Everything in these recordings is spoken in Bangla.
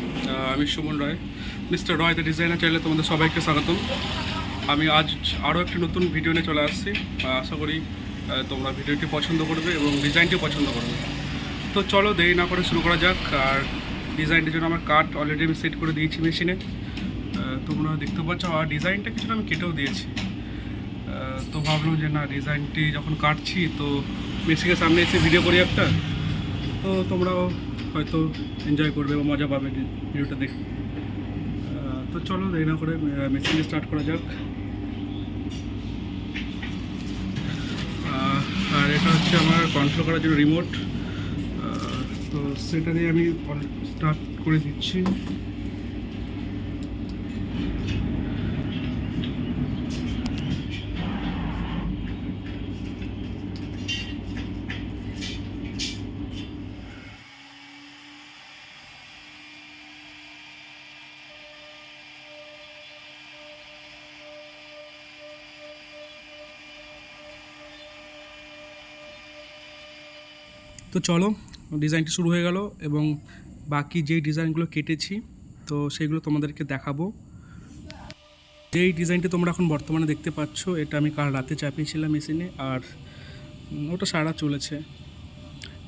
বন্ধুরা আমি Suman Roy mister Roy the designer চ্যানেলে তোমাদের সবাইকে স্বাগতম। আমি আজ আরও একটি নতুন ভিডিও নিয়ে চলে আসছি। আশা করি তোমরা ভিডিওটি পছন্দ করবে এবং ডিজাইনটিও পছন্দ করবে। তো চলো দেরি না করে শুরু করা যাক। আর ডিজাইনটির জন্য আমার কাট অলরেডি আমি সেট করে দিয়েছি মেশিনে তোমরা দেখতে পাচ্ছ, আর ডিজাইনটা কিছুটা আমি কেটেও দিয়েছি। তো ভাবলাম যে না ডিজাইনটি যখন কাটছি, তো মেশিনের সামনে এসে ভিডিও করি একটা। তো তোমরাও হয়তো এনজয় করবে বা মজা পাবে ভিডিওটা দেখে। তো চলো দেরি না করে মেশিন স্টার্ট করা যাক। আর এটা হচ্ছে আমার কন্ট্রোল করার জন্য রিমোট তো সেটা দিয়ে আমি স্টার্ট করে দিচ্ছি। তো চলো ডিজাইনটি শুরু হয়ে গেল এবং বাকি যেই ডিজাইনগুলো কেটেছি তো সেগুলো তোমাদেরকে দেখাবো। যেই ডিজাইনটি তোমরা এখন বর্তমানে দেখতে পাচ্ছ এটা আমি কাল রাতে চাপিয়েছিলাম মেশিনে আর ওটা সারা চলেছে।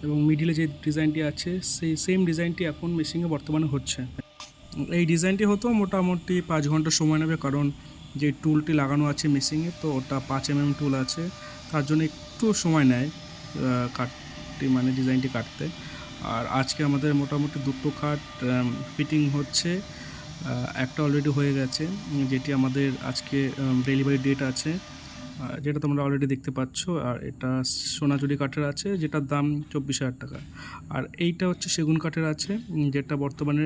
এবং মিডিলে যে ডিজাইনটি আছে সেই সেম ডিজাইনটি এখন মেশিনে বর্তমানে হচ্ছে। এই ডিজাইনটি হতো মোটামুটি পাঁচ ঘণ্টা সময় নেবে কারণ যে টুলটি লাগানো আছে মেশিনে তো ওটা পাঁচ এম টুল আছে। তার জন্য একটু সময় নেয় আহ, কাটটি মানে ডিজাইনটি কাটতে। আর আজকে আমাদের মোটামুটি দুটো খাট ফিটিং হচ্ছে। একটা অলরেডি হয়ে গেছে, যেটি আমাদের আজকে ডেলিভারি ডেট আছে। যেটা তোমরা অলরেডি দেখতে পাচ্ছ, আর এটা সোনাঝুরি কাঠের আছে, যেটার দাম চব্বিশ হাজার টাকা। আর এইটা হচ্ছে সেগুন কাঠের আছে, যেটা বর্তমানে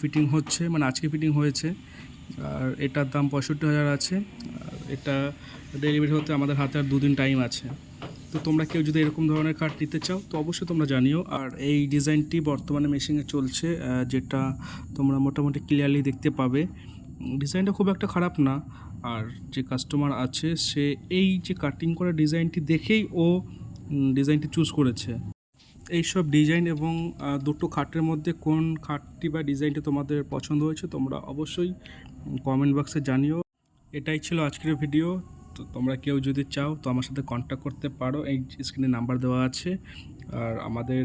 ফিটিং হচ্ছে মানে আজকে ফিটিং হয়েছে। আর এটার দাম পঁয়ষট্টি হাজার আছে এটা ডেলিভারি হতে আমাদের হাতে আর দুদিন টাইম আছে। তো তোমরা কেউ যদি এরকম ধরনের কাঠ নিতে চাও, তো অবশ্যই তোমরা জানিও। আর এই ডিজাইনটি বর্তমানে মেশিনে চলছে যেটা তোমরা মোটামুটি ক্লিয়ারলি দেখতে পাবে। ডিজাইনটা খুব একটা খারাপ না, আর যে কাস্টমার আছে, সে এই যে কাটিং করা ডিজাইনটি দেখেই ও ডিজাইনটি চুজ করেছে। এইসব ডিজাইন এবং দুটো খাটের মধ্যে কোন খাটটি বা ডিজাইনটি তোমাদের পছন্দ হয়েছে, তোমরা অবশ্যই কমেন্ট বক্সে জানিও। এটাই ছিল আজকের ভিডিও তো তোমরা কেউ যদি চাও তো আমার সাথে কন্ট্যাক্ট করতে পারো। এই স্ক্রিনে নাম্বার দেওয়া আছে। আর আমাদের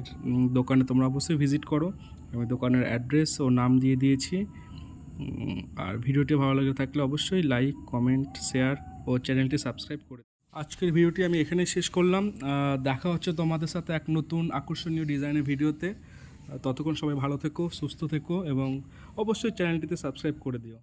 দোকানে তোমরা অবশ্যই ভিজিট করো। আমি দোকানের অ্যাড্রেস ও নাম দিয়ে দিয়েছি। আর ভিডিওটি ভালো লাগে থাকলে অবশ্যই লাইক কমেন্ট শেয়ার ও চ্যানেলটি সাবস্ক্রাইব করে আজকের ভিডিওটি আমি এখানে শেষ করলাম। দেখা হচ্ছে তোমাদের সাথে এক নতুন আকর্ষণীয় ডিজাইনের ভিডিওতে। ততক্ষণ সবাই ভালো থেকো, সুস্থ থেকো এবং অবশ্যই চ্যানেলটিতে সাবস্ক্রাইব করে দিও।